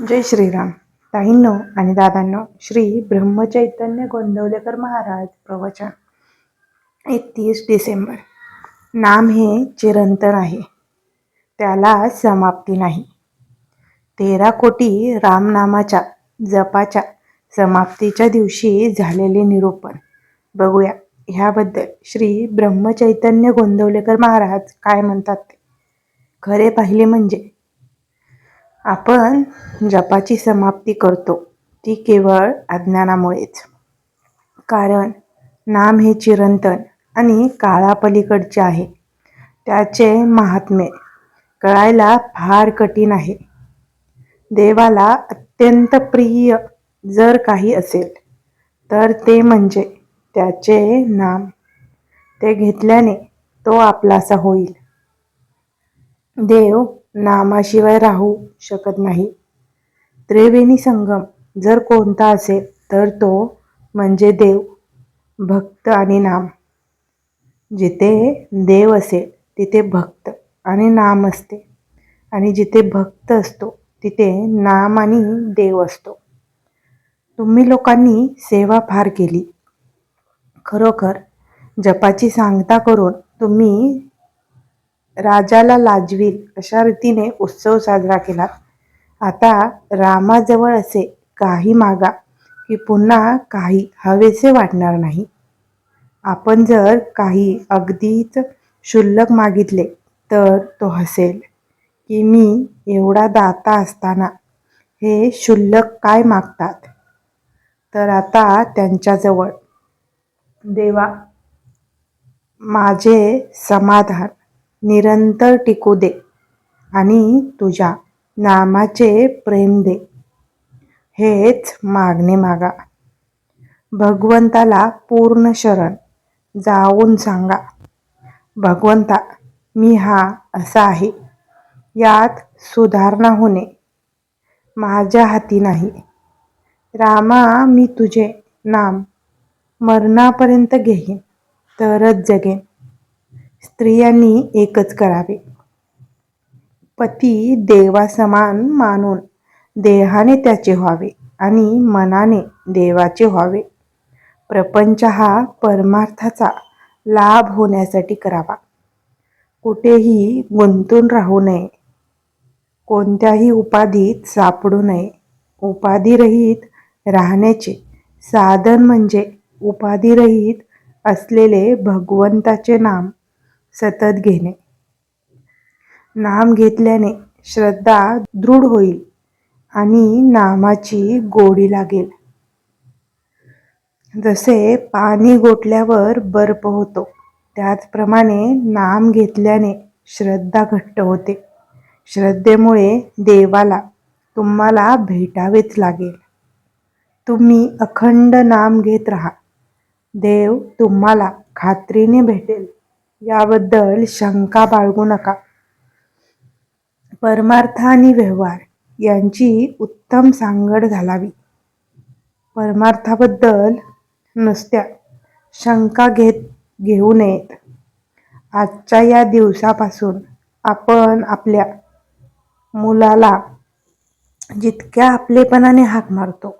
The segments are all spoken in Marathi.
जय श्रीराम. ताईंनो आणि दादांनो श्री ब्रह्मचैतन्य गोंदवलेकर महाराज प्रवचन. एकतीस डिसेंबर. नाम हे चिरंतन आहे. त्याला समाप्ती नाही. तेरा कोटी रामनामाच्या जपाच्या समाप्तीच्या दिवशी झालेले निरूपण. बघूया ह्याबद्दल श्री ब्रह्मचैतन्य गोंदवलेकर महाराज काय म्हणतात ते. खरे पाहिले म्हणजे आपण जपाची समाप्ती करतो. ती केवळ अज्ञानामुळेच. कारण नाम हे चिरंतन आणि काळापलीकडचे आहे. त्याचे महात्म्य कळायला फार कठीण आहे. देवाला अत्यंत प्रिय जर काही असेल तर ते म्हणजे त्याचे नाम. ते घेतल्याने तो आपलासा होईल. देव नामाशिवाय राहू शकत नाही. त्रिवेणी संगम जर कोणता असेल तर तो म्हणजे देव भक्त आणि नाम. जिथे देव असेल तिथे भक्त आणि नाम असते. आणि जिथे भक्त असतो तिथे नाम आणि देव असतो. तुम्ही लोकांनी सेवा फार केली. खरोखर जपाची सांगता करून तुम्ही राजाला लाजवील अशा रीतीने उत्सव साजरा केला. आता रामाजवळ असे काही मागा की पुन्हा काही हवेसे वाटणार नाही. आपण जर काही अगदीच क्षुल्लक मागितले तर तो हसेल की मी एवढा दाता असताना हे क्षुल्लक काय मागतात? तर आता त्यांच्याजवळ देवा माझे समाधान निरंतर टिकू दे आणि तुझ्या नामाचे प्रेम दे. हेच मागणे मागा. भगवंताला पूर्ण शरण जाऊन सांगा. भगवंता मी हा असा आहे. यात सुधारणा होणे माझ्या हाती नाही. रामा मी तुझे नाम मरणापर्यंत घेईन तरच जगेन. स्त्रियांनी एकच करावे. पती देवासमान मानून देहाने त्याचे व्हावे आणि मनाने देवाचे व्हावे. प्रपंच हा परमार्थाचा लाभ होण्यासाठी करावा. कुठेही गुंतून राहू नये. कोणत्याही उपाधीत सापडू नये. उपाधिरहित राहण्याचे साधन म्हणजे उपाधिरहित असलेले भगवंताचे नाम सतत घेणे. नाम घेतल्याने श्रद्धा दृढ होईल आणि नामाची गोडी लागेल. जसे पाणी गोठल्यावर बर्फ होतो त्याचप्रमाणे नाम घेतल्याने श्रद्धा घट्ट होते. श्रद्धेमुळे देवाला तुम्हाला भेटावेच लागेल. तुम्ही अखंड नाम घेत राहा. देव तुम्हाला खात्रीने भेटेल. याबद्दल शंका बाळगू नका. परमार्थ आणि व्यवहार यांची उत्तम सांगड घालावी. परमार्थाबद्दल नुसत्या शंका घेत घेऊ नयेत. आजच्या या दिवसापासून आपण आपल्या मुलाला जितक्या आपलेपणाने हाक मारतो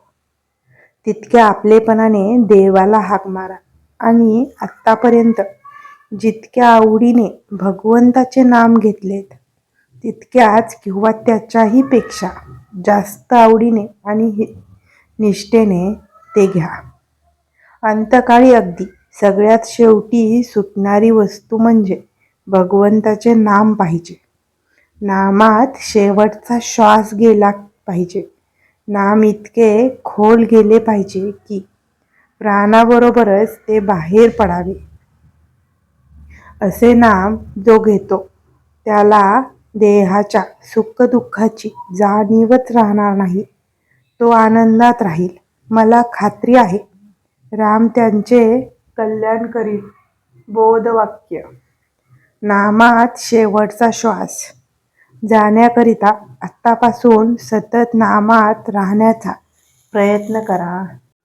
तितक्या आपलेपणाने देवाला हाक मारा आणि आत्तापर्यंत जितक्या आवडीने भगवंताचे नाम घेतलेत तितक्याच किंवा त्याच्याही पेक्षा जास्त आवडीने आणि निष्ठेने ते घ्या. अंतकाळी अगदी सगळ्यात शेवटी सुटणारी वस्तू म्हणजे भगवंताचे नाम पाहिजे. नामात शेवटचा श्वास गेला पाहिजे. नाम इतके खोल गेले पाहिजे की प्राणाबरोबरच ते बाहेर पडावे. असे नाम जो घेतो त्याला देहाच्या सुखदुःखाची जाणीवच राहणार नाही. तो आनंदात राहील. मला खात्री आहे. राम त्यांचे कल्याण करील. बोधवाक्य. नामात शेवटचा श्वास. जाण्याकरिता आत्तापासून सतत नामात राहण्याचा प्रयत्न करा.